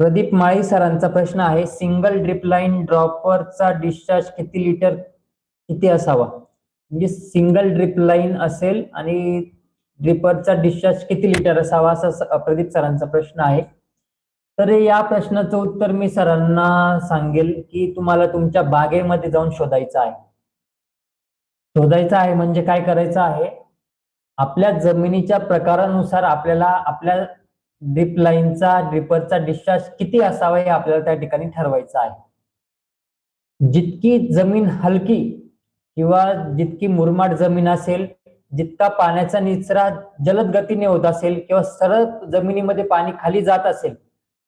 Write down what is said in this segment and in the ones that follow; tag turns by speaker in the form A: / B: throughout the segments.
A: प्रदीप माळी सरांचा प्रश्न आहे सिंगल ड्रिप लाईन ड्रॉपरचा डिस्चार्ज किती लिटर किती असावा? म्हणजे सिंगल ड्रिप लाईन असेल आणि ड्रिपरचा डिस्चार्ज किती लिटर असावा असा प्रदीप सरांचा प्रश्न आहे. तर या प्रश्नाचं उत्तर मी सरांना सांगेल की तुम्हाला तुमच्या बागेमध्ये जाऊन शोधायचं आहे. शोधायचं आहे म्हणजे काय करायचं आहे? आपल्या जमिनीच्या प्रकारानुसार आपल्याला आपल्या ड्रिप लाईनचा ड्रिपरचा डिस्चार्ज किती असावा हे आपल्याला त्या ठिकाणी ठरवायचं आहे. जितकी जमीन हलकी किंवा जितकी मुरमाड जमीन असेल जितका पाण्याचा निचरा जलद गतीने होत असेल किंवा सरळ जमिनीमध्ये पाणी खाली जात असेल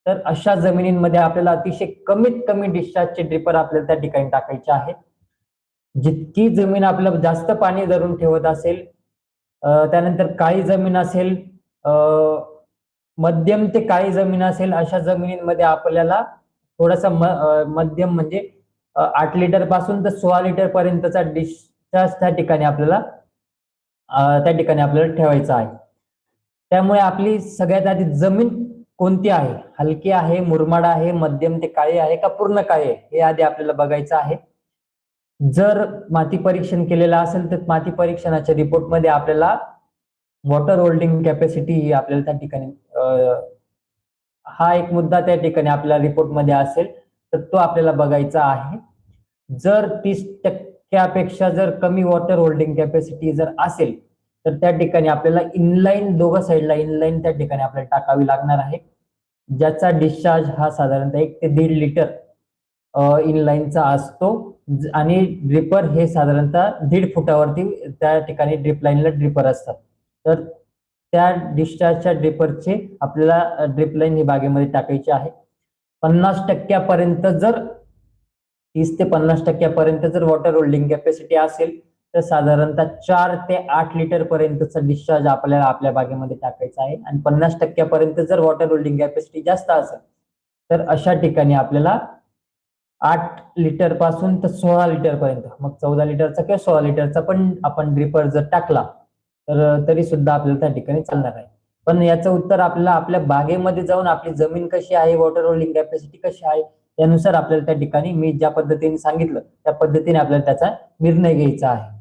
A: तर अशा जमिनींमध्ये आपल्याला अतिशय कमीत कमी डिस्चार्जचे ड्रिपर आपल्याला त्या ठिकाणी टाकायचे आहेत. जितकी जमीन आपलं जास्त पाणी धरून ठेवत असेल त्यानंतर काळी जमीन असेल मध्यम ते काळी जमीन असेल अशा जमिनींमध्ये आपल्याला थोडासा मध्यम म्हणजे आठ लिटरपासून तर सोळा लिटर पर्यंतचा डिस्चार्ज त्या ठिकाणी आपल्याला त्या ठिकाणी आपल्याला ठेवायचा आहे. त्यामुळे आपली सगळ्यात आधी जमीन कोणती आहे? हलकी आहे मुरमाड आहे मध्यम ते काळी आहे का पूर्ण काळी आहे? हे आधी आपल्याला बघायचं आहे. जर माती परीक्षण केलेलं असेल तर माती परीक्षणाच्या रिपोर्टमध्ये आपल्याला वॉटर होल्डिंग कॅपॅसिटी आपल्याला त्या ठिकाणी हा एक मुद्दा त्या ठिकाणी आपल्या रिपोर्टमध्ये असेल तर तो आपल्याला बघायचा आहे. जर तीस टक्क्यापेक्षा जर कमी वॉटर होल्डिंग कॅपॅसिटी जर असेल तर त्या ठिकाणी आपल्याला इनलाईन दोघं साईडला इनलाईन त्या ठिकाणी आपल्याला टाकावी लागणार आहे. ज्याचा डिस्चार्ज हा साधारणतः एक ते दीड लिटर इनलाईनचा असतो. आणि ड्रिपर हे साधारणतः दीड फुटावरती त्या ठिकाणी ड्रिप लाईनला ड्रिपर असतात. तर त्या डिस्चार्जच्या ड्रिपरचे आपल्याला ड्रिप लाईन ही बागेमध्ये टाकायची आहे. पन्नास टक्क्यापर्यंत जर तीस ते पन्नास टक्क्यापर्यंत जर वॉटर होल्डिंग कॅपॅसिटी असेल तर साधारणतः चार ते आठ लिटर पर्यंतचा डिस्चार्ज आपल्याला आपल्या बागेमध्ये टाकायचा आहे. आणि पन्नास टक्क्यापर्यंत जर वॉटर होल्डिंग कॅपॅसिटी जास्त असेल तर अशा ठिकाणी आपल्याला आठ लिटरपासून तर सोळा लिटर पर्यंत मग चौदा लिटरचा किंवा सोळा लिटरचा पण आपण ड्रिपर जर टाकला तर तरी सुद्धा आपल्याला त्या ठिकाणी चालणार आहे. पण याचं उत्तर आपल्याला आपल्या बागेमध्ये जाऊन आपली जमीन कशी आहे वॉटर होल्डिंग कॅपॅसिटी कशी आहे त्यानुसार आपल्याला त्या ठिकाणी मी ज्या पद्धतीने सांगितलं त्या पद्धतीने आपल्याला त्याचा निर्णय घ्यायचा आहे.